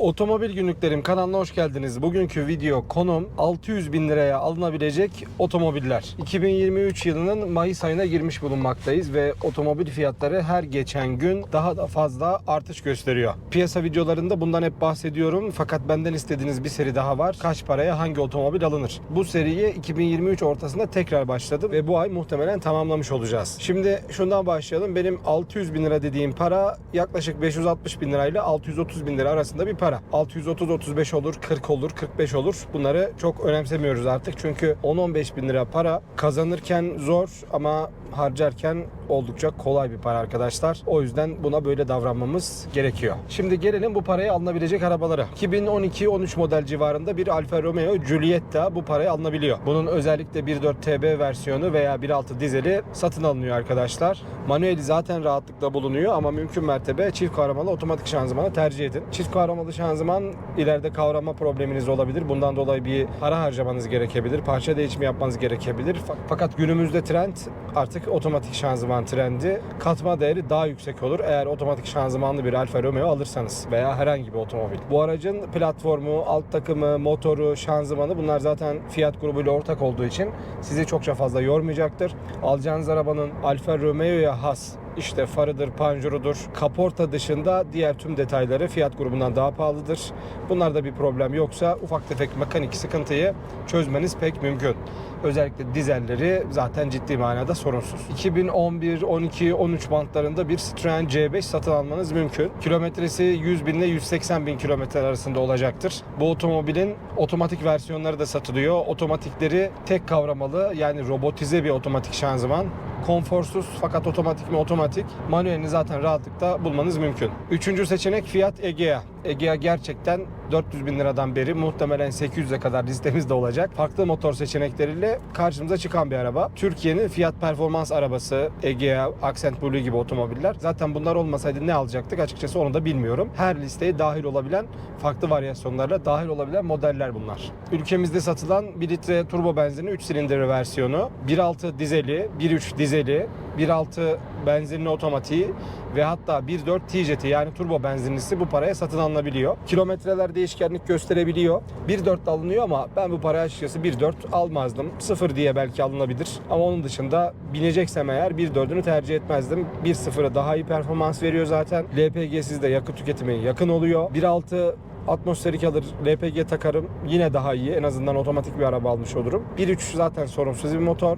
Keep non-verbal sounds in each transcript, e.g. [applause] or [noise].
Otomobil günlüklerim kanalına hoş geldiniz. Bugünkü video konum 600 bin liraya alınabilecek otomobiller. 2023 yılının Mayıs ayına girmiş bulunmaktayız ve otomobil fiyatları her geçen gün daha da fazla artış gösteriyor. Piyasa videolarında bundan hep bahsediyorum fakat benden istediğiniz bir seri daha var. Kaç paraya hangi otomobil alınır? Bu seriye 2023 ortasında tekrar başladım ve bu ay muhtemelen tamamlamış olacağız. Şimdi şundan başlayalım. Benim 600 bin lira dediğim para yaklaşık 560 bin lirayla 630 bin lira arasında bir para. 630-35 olur, 40 olur, 45 olur. Bunları çok önemsemiyoruz artık. Çünkü 10-15 bin lira para kazanırken zor ama harcarken oldukça kolay bir para arkadaşlar. O yüzden buna böyle davranmamız gerekiyor. Şimdi gelelim bu paraya alınabilecek arabalara. 2012-13 model civarında bir Alfa Romeo Giulietta bu paraya alınabiliyor. Bunun özellikle 1.4 TB versiyonu veya 1.6 dizeli satın alınıyor arkadaşlar. Manueli zaten rahatlıkla bulunuyor ama mümkün mertebe çift kavramalı otomatik şanzımanı tercih edin. Çift kavramalı şanzıman ileride kavrama probleminiz olabilir. Bundan dolayı bir para harcamanız gerekebilir. Parça değişimi yapmanız gerekebilir. Fa- Fakat günümüzde trend artık otomatik şanzıman trendi. Katma değeri daha yüksek olur eğer otomatik şanzımanlı bir Alfa Romeo alırsanız veya herhangi bir otomobil. Bu aracın platformu, alt takımı, motoru, şanzımanı bunlar zaten Fiat grubuyla ortak olduğu için sizi çokça fazla yormayacaktır. Alacağınız arabanın Alfa Romeo'ya has işte farıdır, panjurudur. Kaporta dışında diğer tüm detayları Fiat grubundan daha pahalıdır. Bunlarda bir problem yoksa ufak tefek mekanik sıkıntıyı çözmeniz pek mümkün. Özellikle dizelleri zaten ciddi manada sorunsuz. 2011, 12, 13 bantlarında bir Citroen C5 satın almanız mümkün. Kilometresi 100 bin ile 180 bin kilometre arasında olacaktır. Bu otomobilin otomatik versiyonları da satılıyor. Otomatikleri tek kavramalı yani robotize bir otomatik şanzıman konforsuz fakat otomatik mi otomatik manuelini zaten rahatlıkla bulmanız mümkün. Üçüncü seçenek Fiat Egea. Egea gerçekten 400 bin liradan beri muhtemelen 800'e kadar listemizde olacak. Farklı motor seçenekleriyle karşımıza çıkan bir araba. Türkiye'nin fiyat performans arabası Egea, Accent Blue gibi otomobiller. Zaten bunlar olmasaydı ne alacaktık açıkçası onu da bilmiyorum. Her listeye dahil olabilen farklı varyasyonlarla dahil olabilen modeller bunlar. Ülkemizde satılan 1 litre turbo benzinli 3 silindirli versiyonu, 1.6 dizeli, 1.3 dizeli, 1.6 benzinli otomatiği ve hatta 1.4 TJT yani turbo benzinlisi bu paraya satın alınabiliyor. Kilometreler değişkenlik gösterebiliyor. 1.4 de alınıyor ama ben bu paraya açıkçası 1.4 almazdım. 0 diye belki alınabilir. Ama onun dışında bineceksem eğer 1.4'ünü tercih etmezdim. 1.0'a daha iyi performans veriyor zaten. LPG'siz de yakıt tüketimi yakın oluyor. 1.6 atmosferik alır, LPG takarım yine daha iyi. En azından otomatik bir araba almış olurum. 1.3 zaten sorunsuz bir motor.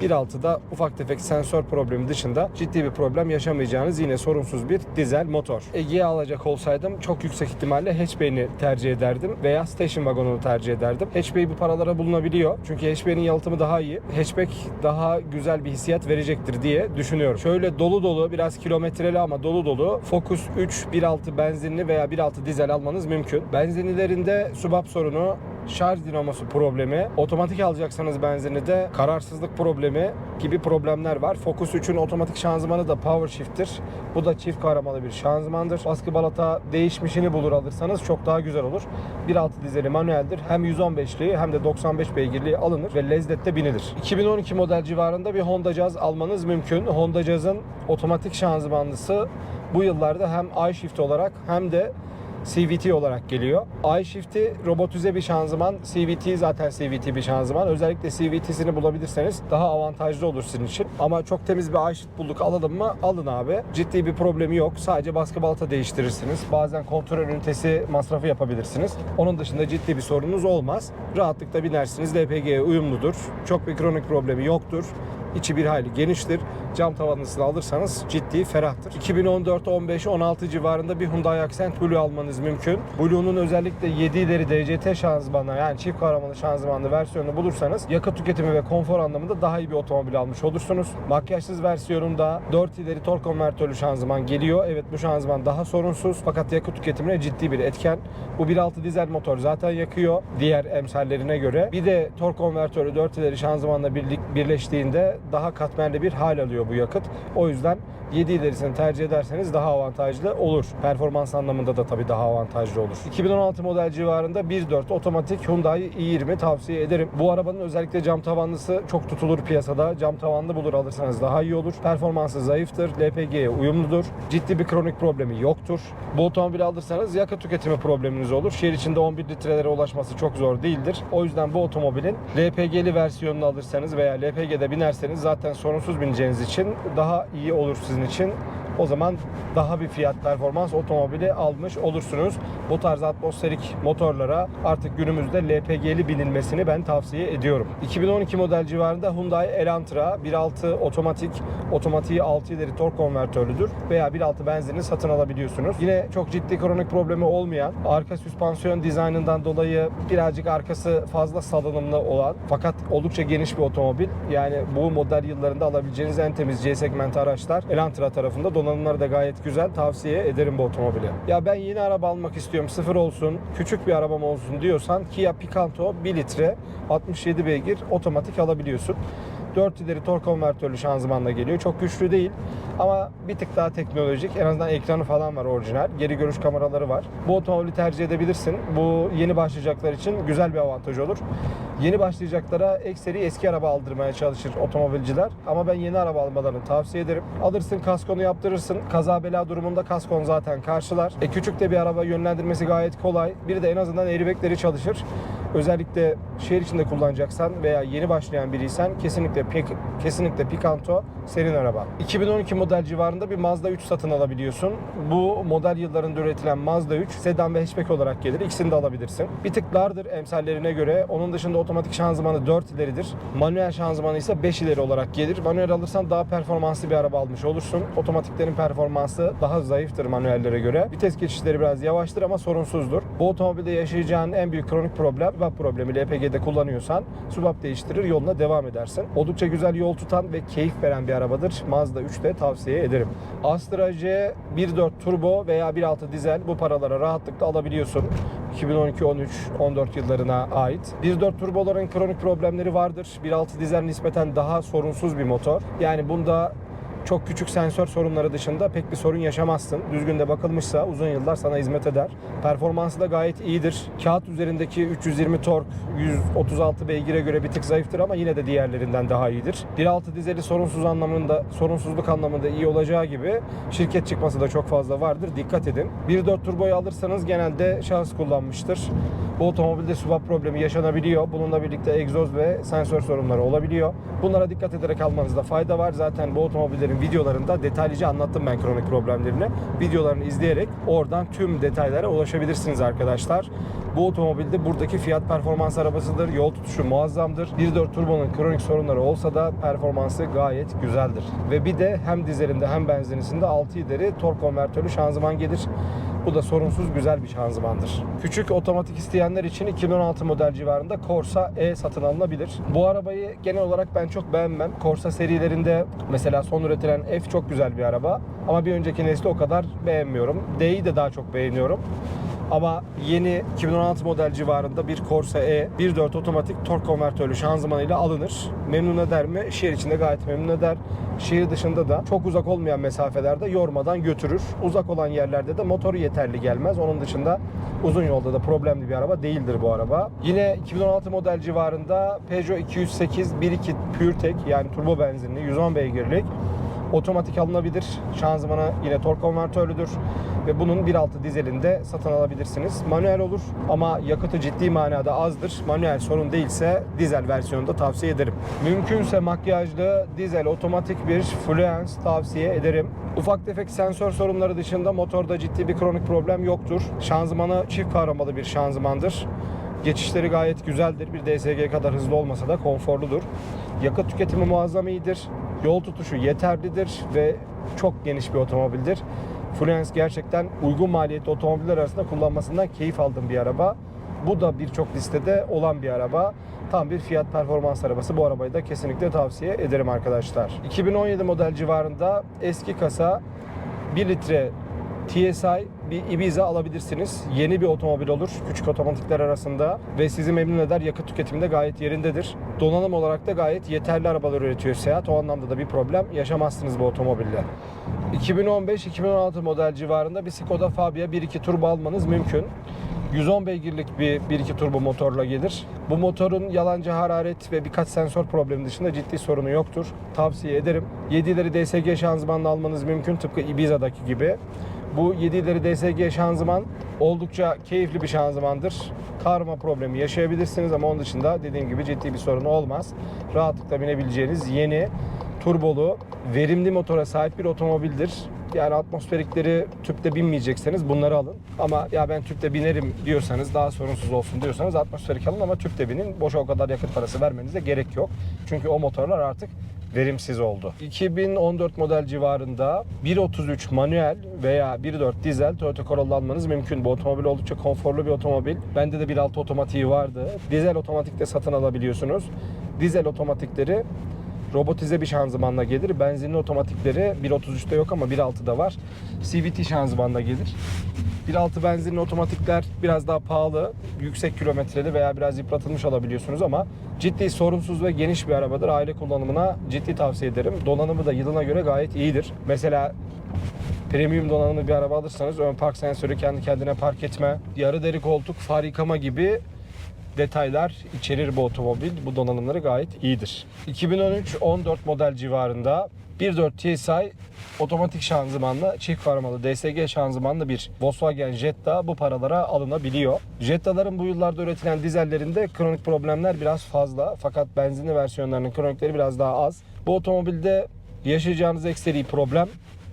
1.6'da ufak tefek sensör problemi dışında ciddi bir problem yaşamayacağınız yine sorunsuz bir dizel motor. Ege'ye alacak olsaydım çok yüksek ihtimalle hatchback'ini tercih ederdim veya station wagon'unu tercih ederdim. Hatchback bu paralara bulunabiliyor. Çünkü hatchback'in yalıtımı daha iyi. Hatchback daha güzel bir hissiyat verecektir diye düşünüyorum. Şöyle dolu dolu biraz kilometreli ama dolu dolu Focus 3 1.6 benzinli veya 1.6 dizel almanız mümkün. Benzinlilerinde subap sorunu şarj dinamosu problemi, otomatik alacaksanız benzinli de kararsızlık problemi gibi problemler var. Focus 3'ün otomatik şanzımanı da power shift'tir. Bu da çift kavramalı bir şanzımandır. Baskı balata değişmişini bulur alırsanız çok daha güzel olur. 1.6 dizeli manueldir. Hem 115'liği hem de 95 beygirliği alınır ve lezzette binilir. 2012 model civarında bir Honda Jazz almanız mümkün. Honda Jazz'ın otomatik şanzımanlısı bu yıllarda hem iShift olarak hem de CVT olarak geliyor. iShift'i robotize bir şanzıman. CVT zaten CVT bir şanzıman. Özellikle CVT'sini bulabilirseniz daha avantajlı olur sizin için. Ama çok temiz bir iShift bulduk alalım mı? Alın abi. Ciddi bir problemi yok. Sadece baskı balata değiştirirsiniz. Bazen kontrol ünitesi masrafı yapabilirsiniz. Onun dışında ciddi bir sorunuz olmaz. Rahatlıkla binersiniz. LPG'ye uyumludur. Çok bir kronik problemi yoktur. İçi bir hayli geniştir. Cam tavanlısını alırsanız ciddi ferahtır. 2014, 15, 16 civarında bir Hyundai Accent Blue almanız mümkün. Blue'nun özellikle 7 ileri DCT şanzımanı yani çift kavramalı şanzımanlı versiyonunu bulursanız yakıt tüketimi ve konfor anlamında daha iyi bir otomobil almış olursunuz. Makyajsız versiyonunda 4 ileri tork konvertörlü şanzıman geliyor. Evet bu şanzıman daha sorunsuz fakat yakıt tüketimine ciddi bir etken. Bu 1.6 dizel motor zaten yakıyor diğer emsallerine göre. Bir de tork konvertörü 4 ileri şanzımanla birlik, birleştiğinde daha katmerli bir hal alıyor bu yakıt. O yüzden 7 ilerisini tercih ederseniz daha avantajlı olur. Performans anlamında da tabii daha avantajlı olur. 2016 model civarında 1.4 otomatik Hyundai i20 tavsiye ederim. Bu arabanın özellikle cam tavanlısı çok tutulur piyasada. Cam tavanlı bulur alırsanız daha iyi olur. Performansı zayıftır. LPG'ye uyumludur. Ciddi bir kronik problemi yoktur. Bu otomobili alırsanız yakıt tüketimi probleminiz olur. Şehir içinde 11 litrelere ulaşması çok zor değildir. O yüzden bu otomobilin LPG'li versiyonunu alırsanız veya LPG'de binerseniz zaten sorunsuz bineceğiniz için daha iyi olur sizin için. O zaman daha bir fiyat performans otomobili almış olursunuz. Bu tarz atmosferik motorlara artık günümüzde LPG'li binilmesini ben tavsiye ediyorum. 2012 model civarında Hyundai Elantra 1.6 otomatik, otomatiği 6 ileri tork konvertörlüdür veya 1.6 benzinli satın alabiliyorsunuz. Yine çok ciddi kronik problemi olmayan, arka süspansiyon dizaynından dolayı birazcık arkası fazla salınımlı olan fakat oldukça geniş bir otomobil. Yani bu model yıllarında alabileceğiniz en temiz C segmenti araçlar Elantra tarafında donanımları da gayet güzel. Tavsiye ederim bu otomobili. Ya ben yeni araba almak istiyorum. Sıfır olsun, küçük bir arabam olsun diyorsan Kia Picanto 1 litre 67 beygir otomatik alabiliyorsun. 4 ileri tork konvertörlü şanzımanla geliyor. Çok güçlü değil ama bir tık daha teknolojik. En azından ekranı falan var orijinal. Geri görüş kameraları var. Bu otomobili tercih edebilirsin. Bu yeni başlayacaklar için güzel bir avantaj olur. Yeni başlayacaklara ekseri eski araba aldırmaya çalışır otomobilciler. Ama ben yeni araba almalarını tavsiye ederim. Alırsın kaskonu yaptırırsın. Kaza bela durumunda kaskon zaten karşılar. E, küçük de bir araba yönlendirmesi gayet kolay. Bir de en azından airbagleri çalışır. Özellikle şehir içinde kullanacaksan veya yeni başlayan biriysen kesinlikle pek kesinlikle Picanto senin araba. 2012 model civarında bir Mazda 3 satın alabiliyorsun. Bu model yıllarında üretilen Mazda 3 sedan ve hatchback olarak gelir. İkisini de alabilirsin. Bir tık dardır emsallerine göre. Onun dışında otomatik şanzımanı 4 ileridir. Manuel şanzımanı ise 5 ileri olarak gelir. Manuel alırsan daha performanslı bir araba almış olursun. Otomatiklerin performansı daha zayıftır manuellere göre. Vites geçişleri biraz yavaştır ama sorunsuzdur. Bu otomobilde yaşayacağın en büyük kronik problem subap problemi LPG'de kullanıyorsan subap değiştirir yoluna devam edersin. Oldukça güzel yol tutan ve keyif veren bir arabadır. Mazda 3'te tavsiye ederim. Astra J 1.4 turbo veya 1.6 dizel bu paralara rahatlıkla alabiliyorsun. 2012, 13, 14 yıllarına ait. 1.4 turboların kronik problemleri vardır. 1.6 dizel nispeten daha sorunsuz bir motor. Yani bunda çok küçük sensör sorunları dışında pek bir sorun yaşamazsın. Düzgün de bakılmışsa uzun yıllar sana hizmet eder. Performansı da gayet iyidir. Kağıt üzerindeki 320 tork 136 beygire göre bir tık zayıftır ama yine de diğerlerinden daha iyidir. 1.6 dizeli sorunsuz anlamında, sorunsuzluk anlamında iyi olacağı gibi şirket çıkması da çok fazla vardır. Dikkat edin. 1.4 turboyu alırsanız genelde şahıs kullanmıştır. Bu otomobilde subap problemi yaşanabiliyor. Bununla birlikte egzoz ve sensör sorunları olabiliyor. Bunlara dikkat ederek almanızda fayda var. Zaten bu otomobillerin videolarında detaylıca anlattım ben kronik problemlerini. Videolarını izleyerek oradan tüm detaylara ulaşabilirsiniz arkadaşlar. Bu otomobilde buradaki fiyat performans arabasıdır. Yol tutuşu muazzamdır. 1.4 turbonun kronik sorunları olsa da performansı gayet güzeldir. Ve bir de hem dizelinde hem benzinisinde 6 ileri tork konvertörlü şanzıman gelir. Bu da sorunsuz güzel bir şanzımandır. Küçük otomatik isteyenler için 2016 model civarında Corsa E satın alınabilir. Bu arabayı genel olarak ben çok beğenmem. Corsa serilerinde mesela son üretilen F çok güzel bir araba. Ama bir önceki nesli o kadar beğenmiyorum. D'yi de daha çok beğeniyorum. Ama yeni 2016 model civarında bir Corsa E 1.4 otomatik tork konvertörlü şanzımanıyla alınır. Memnun eder mi? Şehir içinde gayet memnun eder. Şehir dışında da çok uzak olmayan mesafelerde yormadan götürür. Uzak olan yerlerde de motoru yeterli gelmez. Onun dışında uzun yolda da problemli bir araba değildir bu araba. Yine 2016 model civarında Peugeot 208 1.2 PureTech yani turbo benzinli 110 beygirlik otomatik alınabilir. Şanzımanı yine tork konvertörlüdür ve bunun 1.6 dizelinde satın alabilirsiniz. Manuel olur ama yakıtı ciddi manada azdır. Manuel sorun değilse dizel versiyonu da tavsiye ederim. Mümkünse makyajlı dizel otomatik bir Fluence tavsiye ederim. Ufak tefek sensör sorunları dışında motorda ciddi bir kronik problem yoktur. Şanzımanı çift kavramalı bir şanzımandır. Geçişleri gayet güzeldir. Bir DSG kadar hızlı olmasa da konforludur. Yakıt tüketimi muazzam iyidir. Yol tutuşu yeterlidir ve çok geniş bir otomobildir. Fluence gerçekten uygun maliyetli otomobiller arasında kullanmasından keyif aldığım bir araba. Bu da birçok listede olan bir araba. Tam bir fiyat performans arabası. Bu arabayı da kesinlikle tavsiye ederim arkadaşlar. 2017 model civarında eski kasa 1 litre TSI bir Ibiza alabilirsiniz. Yeni bir otomobil olur küçük otomatikler arasında ve sizi memnun eder. Yakıt tüketiminde gayet yerindedir. Donanım olarak da gayet yeterli arabalar üretiyor Seat. O anlamda da bir problem yaşamazsınız bu otomobille. 2015-2016 model civarında bir Skoda Fabia 1.2 turbo almanız mümkün. 110 beygirlik bir 1.2 turbo motorla gelir. Bu motorun yalancı hararet ve birkaç sensör problemi dışında ciddi sorunu yoktur. Tavsiye ederim. 7'leri DSG şanzımanla almanız mümkün tıpkı Ibiza'daki gibi. Bu 7'leri DSG şanzıman oldukça keyifli bir şanzımandır. Karma problemi yaşayabilirsiniz ama onun dışında dediğim gibi ciddi bir sorun olmaz. Rahatlıkla binebileceğiniz yeni turbolu, verimli motora sahip bir otomobildir. Yani atmosferikleri tüpte binmeyecekseniz bunları alın. Ama ya ben tüpte binerim diyorsanız daha sorunsuz olsun diyorsanız atmosferik alın ama tüpte binin. Boşa o kadar yakıt parası vermenize gerek yok. Çünkü o motorlar artık verimsiz oldu. 2014 model civarında 1.33 manuel veya 1.4 dizel Toyota Corolla almanız mümkün. Bu otomobil oldukça konforlu bir otomobil. Bende de 1.6 otomatiği vardı. Dizel otomatik de satın alabiliyorsunuz. Dizel otomatikleri robotize bir şanzımanla gelir. Benzinli otomatikleri 1.33'te yok ama 1.6'da var. CVT şanzımanla gelir. 1.6 benzinli otomatikler biraz daha pahalı, yüksek kilometreli veya biraz yıpratılmış alabiliyorsunuz ama ciddi sorunsuz ve geniş bir arabadır. Aile kullanımına ciddi tavsiye ederim. Donanımı da yılına göre gayet iyidir. Mesela premium donanımlı bir araba alırsanız ön park sensörü kendi kendine park etme, yarı deri koltuk, far yıkama gibi detaylar içerir bu otomobil. Bu donanımları gayet iyidir. 2013-14 model civarında 1.4 TSI otomatik şanzımanlı çift farmalı DSG şanzımanlı bir Volkswagen Jetta bu paralara alınabiliyor. Jetta'ların bu yıllarda üretilen dizellerinde kronik problemler biraz fazla fakat benzinli versiyonlarının kronikleri biraz daha az. Bu otomobilde yaşayacağınız ekseri problem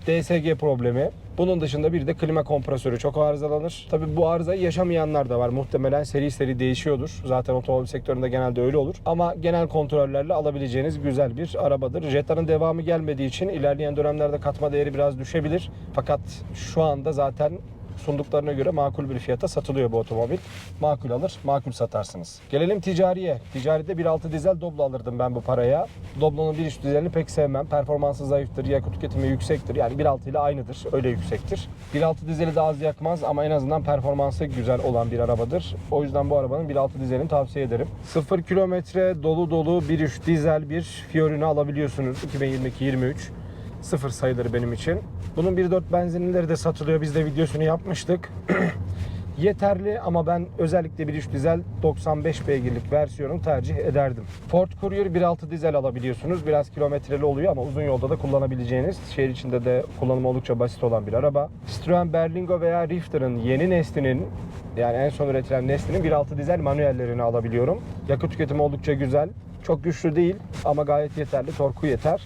DSG problemi. Bunun dışında bir de klima kompresörü çok arızalanır. Tabi bu arızayı yaşamayanlar da var. Muhtemelen seri seri değişiyordur. Zaten otomobil sektöründe genelde öyle olur. Ama genel kontrollerle alabileceğiniz güzel bir arabadır. Jetta'nın devamı gelmediği için ilerleyen dönemlerde katma değeri biraz düşebilir. Fakat şu anda zaten sunduklarına göre makul bir fiyata satılıyor bu otomobil. Makul alır, makul satarsınız. Gelelim ticariye. Ticaride 1.6 dizel Doblo alırdım ben bu paraya. Doblo'nun 1.3 dizelini pek sevmem. Performansı zayıftır, yakıt tüketimi yüksektir. Yani 1.6 ile aynıdır, öyle yüksektir. 1.6 dizeli de az yakmaz ama en azından performansı güzel olan bir arabadır. O yüzden bu arabanın 1.6 dizelini tavsiye ederim. 0 kilometre dolu dolu 1.3 dizel bir Fiorino alabiliyorsunuz 2022-23 sıfır sayılır benim için. Bunun 1.4 benzinlileri de satılıyor. Biz de videosunu yapmıştık. [clears throat] Yeterli ama ben özellikle 1.3 dizel 95 beygirlik versiyonu tercih ederdim. Ford Courier 1.6 dizel alabiliyorsunuz. Biraz kilometreli oluyor ama uzun yolda da kullanabileceğiniz, şehir içinde de kullanımı oldukça basit olan bir araba. Citroen Berlingo veya Rifter'ın yeni neslinin yani en son üretilen neslinin 1.6 dizel manuellerini alabiliyorum. Yakıt tüketimi oldukça güzel. Çok güçlü değil ama gayet yeterli. Torku yeter.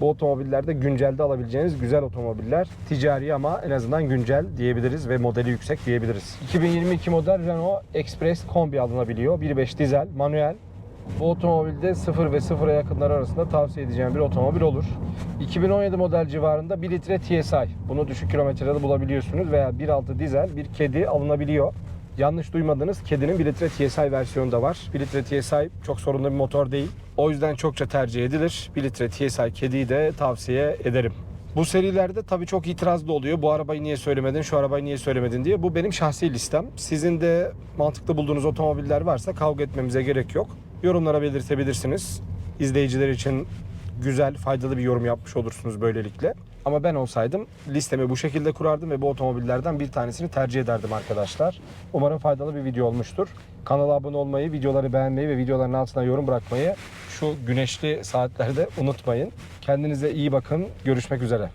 Bu otomobillerde güncelde alabileceğiniz güzel otomobiller. Ticari ama en azından güncel diyebiliriz ve modeli yüksek diyebiliriz. 2022 model Renault Express kombi alınabiliyor. 1.5 dizel, manuel. Bu otomobilde 0 ve 0'a yakınlar arasında tavsiye edeceğim bir otomobil olur. 2017 model civarında 1 litre TSI. Bunu düşük kilometrede bulabiliyorsunuz veya 1.6 dizel bir kedi alınabiliyor. Yanlış duymadınız. Kedinin 1 litre TSI versiyonu da var. 1 litre TSI çok sorunlu bir motor değil. O yüzden çokça tercih edilir. 1 litre TSI kediyi de tavsiye ederim. Bu serilerde tabii çok itiraz da oluyor. Bu arabayı niye söylemedin, şu arabayı niye söylemedin diye. Bu benim şahsi listem. Sizin de mantıklı bulduğunuz otomobiller varsa kavga etmemize gerek yok. Yorumlara belirtebilirsiniz. İzleyiciler için güzel, faydalı bir yorum yapmış olursunuz böylelikle. Ama ben olsaydım listemi bu şekilde kurardım ve bu otomobillerden bir tanesini tercih ederdim arkadaşlar. Umarım faydalı bir video olmuştur. Kanala abone olmayı, videoları beğenmeyi ve videoların altına yorum bırakmayı şu güneşli saatlerde unutmayın. Kendinize iyi bakın. Görüşmek üzere.